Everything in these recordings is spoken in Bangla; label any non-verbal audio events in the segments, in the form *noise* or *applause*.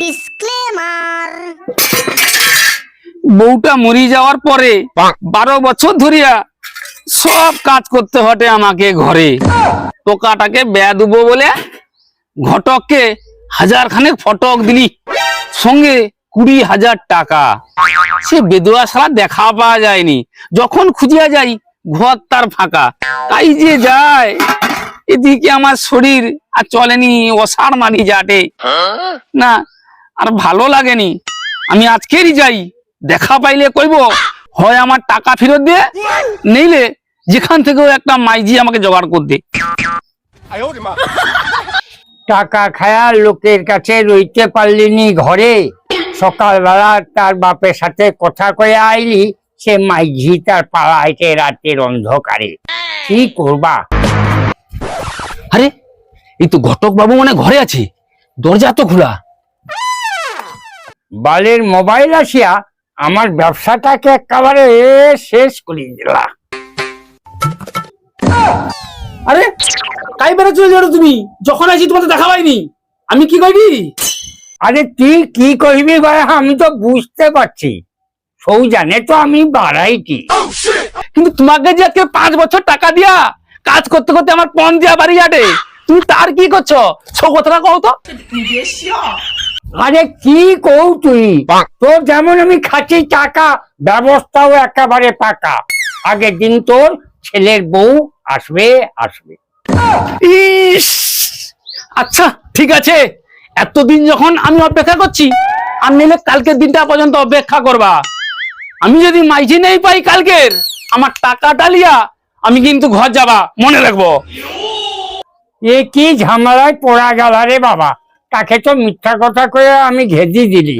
ডিসক্লেমার বউটা মরি যাওয়ার পরে বারো বছর ধরিয়া সব কাজ করতে হটে আমাকে ঘরে। পোকাটাকে ব্যা দেবো বলে ঘটককে হাজার খানেক ফটক দিলি সঙ্গে কুড়ি হাজার টাকা। সে বেদুয়া সারা দেখা পাওয়া যায়নি। যখন খুঁজিয়া যাই ঘর তার ফাঁকা। তাই যে যায় এদিকে আমার শরীর আর চলেনি অসার মারি যাটে না আর ভালো লাগেনি। আমি আজকেরই যাই দেখা পাইলে কইব হয় আমার টাকা ফেরত দিয়ে নেইলে যেখান থেকেও একটা মাইজি আমাকে জোগাড় করতে টাকা খায়া লোকের কাছে রইতে পারলিনি ঘরে। সকালবেলা তার বাপের সাথে কথা কয়ে আইলি সে মাইঝি তার পাড়াইতে রাতের অন্ধকারে। কি করবা? আরে এই তো ঘটক বাবু মানে ঘরে আছে দরজা তো খোলা। বালের মোবাইল আসিয়া আমার ব্যবসাটাকে একেবারে শেষ করে দিলা। আরে কাই বেড়ে চলে যাও তুমি? যখন আছি তোমাদের দেখা পাইনি। আমি কি করি আরে তুই কি কইবি ভাই আমি তো বুঝতে পারছি। সৌ জানে তো আমি বাড়াইটি কিন্তু তোমাকে যে আজকে পাঁচ বছর টাকা দিয়া কাজ করতে করতে আমার পণ দিয়া বাড়ি যাটে তুমি তার কি করছ? সব কথাটা কও তো। আরে কি কৌ তুই? তোর যেমন আমি খাচ্ছি টাকা ব্যবস্থাও একেবারে পাকা। আগের দিন তোর ছেলের বউ আসবে আসবে। ইস! আচ্ছা ঠিক আছে। এতদিন যখন আমি অপেক্ষা করছি আর নিলে কালকের দিনটা পর্যন্ত অপেক্ষা করবা। আমি যদি মাইঝি নেই পাই কালকের আমার টাকাটা লিয়া আমি কিন্তু ঘর যাবা মনে রাখব। এ কি ঝামেলায় পড়া গেল রে বাবা। তাকে তো মিথ্যা কথা কয়ে আমি ঘেজি দিলি।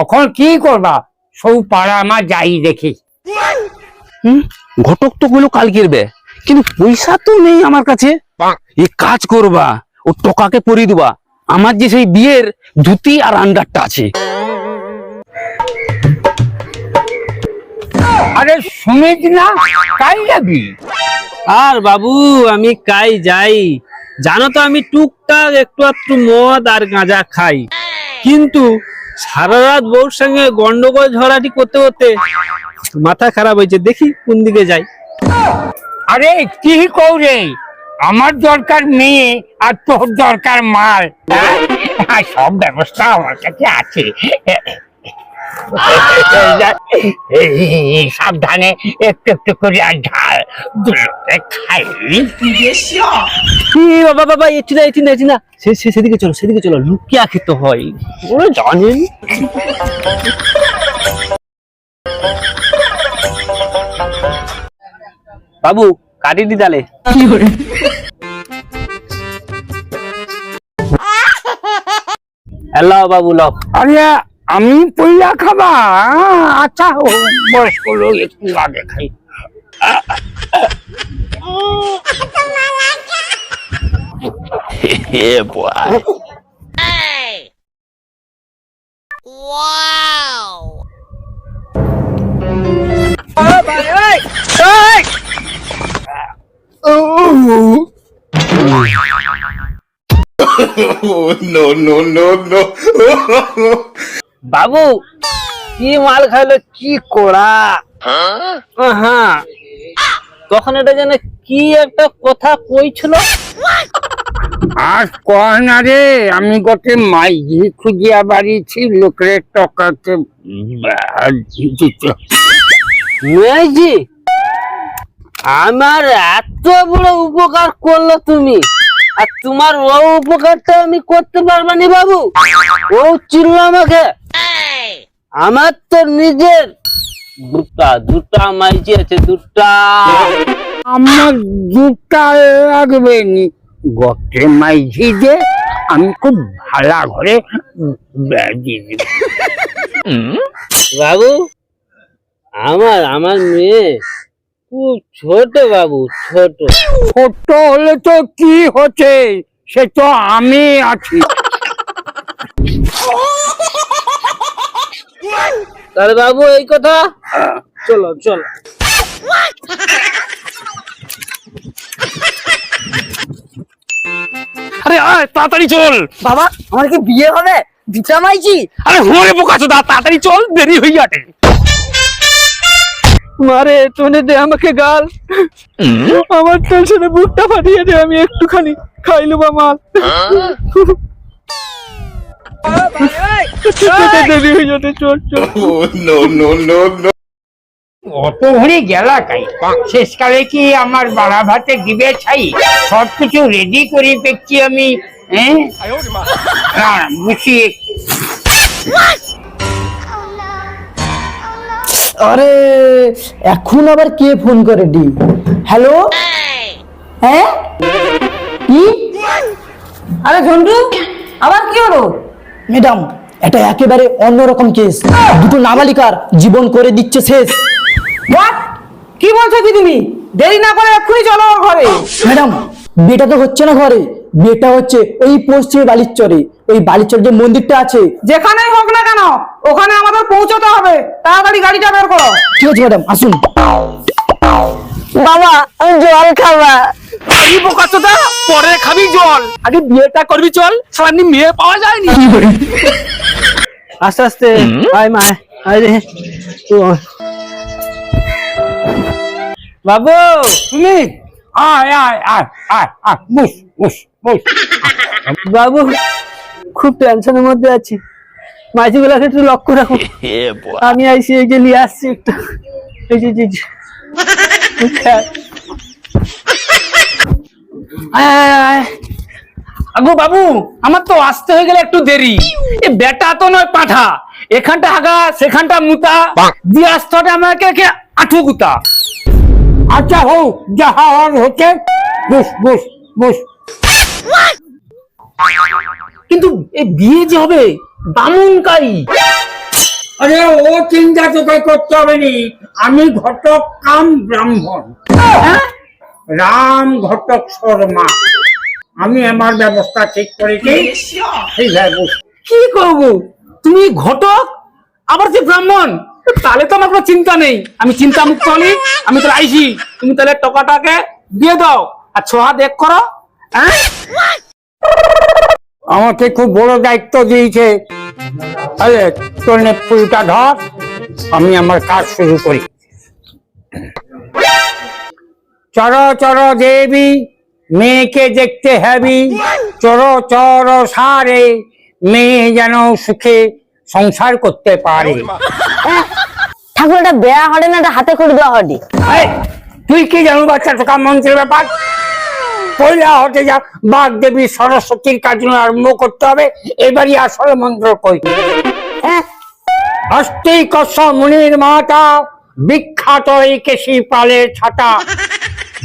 এখন কি করবা? সৌ পাড়া আমার যাই দেখি। হুম, ঘটক তো গুলো কাল বে। কিন্তু পয়সা তো নেই আমার কাছে। এই কাজ করবা ও টকাকে পরিয়ে দিবা। আমার যে সেই বিয়ের ধুতি আর আন্ডারটা আছে। আরে সুমিত না কাই যাবি? আর বাবু আমি কাই যাই। জানো তো আমি টুকটাক একটু একটু মদ আর গাঁজা খাই। কিন্তু সারা রাত বউর সঙ্গে গন্ডগোল ঝড়াটি করতে করতে মাথা খারাপ হয়েছে। দেখি কোন দিকে যাই। আরে কি কৌরে আমার দরকার মেয়ে আর তোর দরকার মাল। হ্যাঁ? সব ব্যবস্থা আমার কাছে আছে। সাবধানে একটু একটু করে আর ঢাল দুলোকে খাই। বাবা বাবা এটি না এটি না এটি না সে- সে- সেদিকে চলো সেদিকে চলো লুকিয়া খেতে হয়। ওরা জানেন। বাবু কাটি দি তালে। হ্যালো বাবু লও। আরে আমি পইলা খাবা? আচ্ছা ও বয়স্ক লোক একটু আগে খাই। ওয়াও *laughs* *laughs* বাবু কি মাল খাইলো কি কোড়া? হ্যাঁ তখন এটা যেন কি একটা কথা কইছিল? আর কয় না রে আমি গতে মাইঝি খুঁজিয়া বাড়িছি লোকের টকাকে দিতে মেয়েজি আমার এত বড় উপকার করল তুমি আর তোমার ও উপকারটা আমি করতে পারবা নি বাবু। ও চিনল আমাকে। আমার তো নিজের। দুটা দুটা মাইজি আছে দুটা আমার দুটা লাগবে নি। গটে মাইঝি যে আমি খুব ভালা ঘরে বাবু আমার আমার মেয়ে। খুব ছোট বাবু ছোট। ছোট হলে তো কি হচ্ছে? সে তো আমি আছি। *laughs* তাহলে বাবু এই কথা? চলো চলো। আরে আয় তাড়াতাড়ি চল। বাবা আমার কি বিয়ে হবে? ভিতরা মাইছি আরে হরে বোকা চোদা তাড়াতাড়ি চল দেরি হয়ে যাবে মারে তোনে দে আমাকে গাল। আমার টেনশনে বুকটা ফাটিয়ে দে আমি একটুখানি খাই নেব মাল অত ঘুরে গেলা কাই? শেষকালে কি আমার বাড়া ভাতে দিবে ছাই? সব কিছু রেডি করে পেয়েছি আমি হ্যাঁ না, আরে এখন আবার কে ফোন করে ডি? হ্যালো? হ্যাঁ? কি? আরে ঝন্টু আবার কি হলো? ম্যাডাম এটা একেবারে অন্যরকম কেস দুটো নাবালিকার জীবন করে দিচ্ছে শেষ। কি বলছো কি তুমি? দেরি না করে এক্ষুনি চলো আমার ঘরে। ম্যাডাম বিয়েটা তো হচ্ছে না ঘরে। বিয়েটা হচ্ছে ওই পশ্চিমে বালিচরে। ওই বালিচর যে মন্দিরটা আছে। যেখানেই হোক না কেন ওখানে আমাদের পৌঁছতে হবে। তাড়াতাড়ি গাড়িটা বের করো। ঠিক আছে ম্যাডাম আসুন। বাবা আমি জল খাবা। এই বোকা চোদা পরে খাবি জল। আগে বিয়েটা করবি চল সারানি মেয়ে পাওয়া যায়নি। আস্তে আস্তে আয় মা আয়, রে। বাবু তুমি? আয় আয় আয় আয় আয় বুস বুস বুস বাবু খুব টেনশনের মধ্যে আছি। মাঝিগুলাকে একটু লক্ষ্য রাখো। আমি আইসি এই যে নিয়ে আসছি একটু *laughs* এই যে যে, যে। আয়, আয়, আয়। আগো বাবু আমার তো আসতে হয়ে গেলে একটু দেরি। এ বেটা তো নয় পাঠা। এখানটা আগা সেখানটা মুতা। দিয়ে আসতে হবে আমাকে আঠু গুতা। আচ্ছা হোক যাহা হওয়ার হচ্ছে বুস বুস বুস। কিন্তু এই বিয়ে যে হবে বামুনকারী আরে ও চিন্তা তোকে করতে হবে নি। আমি ঘটক কাম ব্রাহ্মণ। হ্যাঁ? রাম ঘটক শর্মা। আমি আমার ব্যবস্থা ঠিক করেছি কি করব? তুমি ঘটক? আবার যে ব্রাহ্মণ? তাহলে তো আমার কোনো চিন্তা নেই। আমি চিন্তা মুক্ত হলি আমি তো আইছি তুমি তাহলে টাকাটাকে দিয়ে দাও। আর ছোঁয়া দেখ করো। হ্যাঁ আমাকে খুব বড় দায়িত্ব দিয়েছে। আরে তোর নে ফুলটা ধর। আমি আমার কাজ শুরু করি। চর চর দেবী মেয়েকে দেখতে হ্যাবি। চর চর সারে মেয়ে যেন সুখে সংসার করতে পারে। ঠাকুর এটা বেয়া হটে না হাতে করে দেওয়া হটে তুই কি জানো বাচ্চা টোকা মন্ত্রের ব্যাপার? পয়লা হতে যা বাঘ দেবী সরস্বতীর কাজ আরম্ভ করতে হবে। এবারই আসল মন্ত্র কই? হ্যাঁ। হস্তি কস মুনির মাতা বিখ্যাত এই কেশি পালের ছাতা।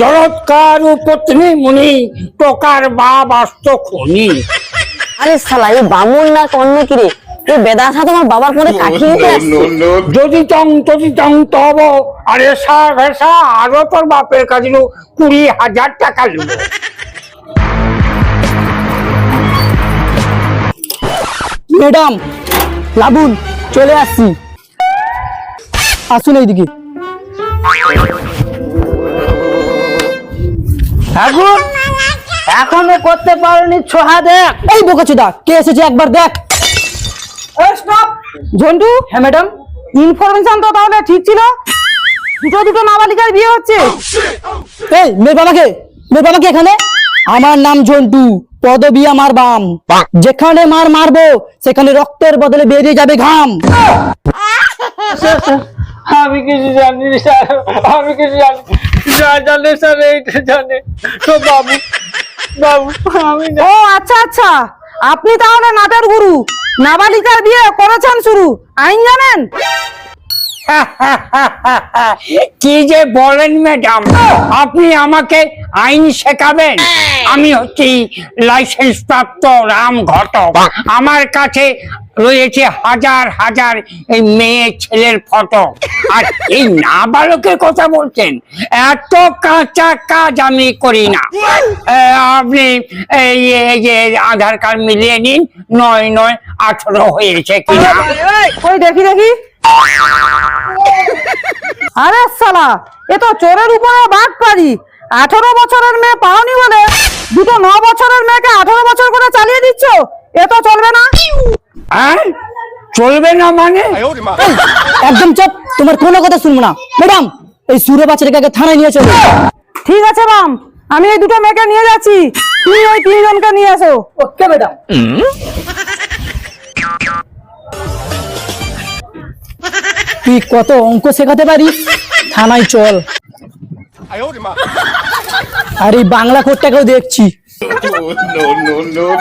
জরৎকার পত্নী মুনি টোকার বাপ আস্ত খনি। আরে শালা এই বামুন না কন্য কি রে? এই বেদাসা তোমার বাবার পরে কাঠি নিতে আসছে? যদি চং যদি চং তব আরে সা ভেসা আরও তোর বাপের কাছে কুড়ি হাজার টাকা নেব ম্যাডাম লাবুন চলে আসছি। আসুন এইদিকে। ঠাকুর এখনও করতে পারোনি ছোহা দেখ। এই বোকাচোদা কে এসেছে একবার দেখ। ঝন্টু? হ্যাঁ ম্যাডাম ইনফরমেশন তো তাহলে ঠিক ছিল। দুটো দুটো নাবালিকার বিয়ে হচ্ছে। এই মেয়ের বাবাকে মেয়ের বাবাকে এখানে। আমার নাম জন্টু পদবী আমার বাম। যেখানে মার মারবো সেখানে রক্তের বদলে বেরিয়ে যাবে ঘাম। আমি কিছু জানি স্যার। আমি কিছু জানি যা জানে স্যার এইটা জানে। তো বাবু বাবু আমি ও আচ্ছা আচ্ছা। আপনি তাহলে নাটের গুরু। নাবালিকার বিয়ে করেছেন শুরু। আইন জানেন? কি যে বলেন ম্যাডাম? আপনি আমাকে আইন শেখাবেন? আমি হচ্ছি লাইসেন্স প্রাপ্ত রাম ঘটক আমার কাছে রয়েছে হাজার হাজার এই মেয়ে ছেলের ফটো। আর এই নাবালকের কথা বলছেন, এত কাঁচা কাজ আমি করি না। আপনি এই যে আধার কার্ড মিলিয়ে নিন, নয় নয় আঠারো হয়েছে কিনা। ওই দেখি দেখি। আরে সালা এ তো চোরের উপরে বাঘ পারি আঠারো বছরের মেয়ে পাওনি বলে, দুটো ন বছরের মেয়েকে আঠারো বছর করে চালিয়ে দিচ্ছ? এ তো চলবে না। হ্যাঁ? চলবে না মানে? একদম চুপ তোমার কোনো কথা শুনব না। ম্যাডাম এই সুরে বাচ্চাটাকে থানায় নিয়ে চলো। ঠিক আছে মাম আমি এই দুটো মেয়েকে নিয়ে যাচ্ছি। তুমি ওই তিনজনকে নিয়ে এসো। Okay madam. তুই কত অঙ্ক শেখাতে পারিস? থানায় চল। আর এই বাংলা খোরটাকেও দেখছি। no no no no！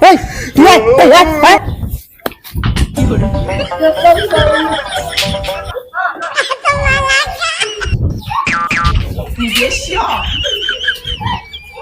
哎，别来，哎来，哎！你别笑。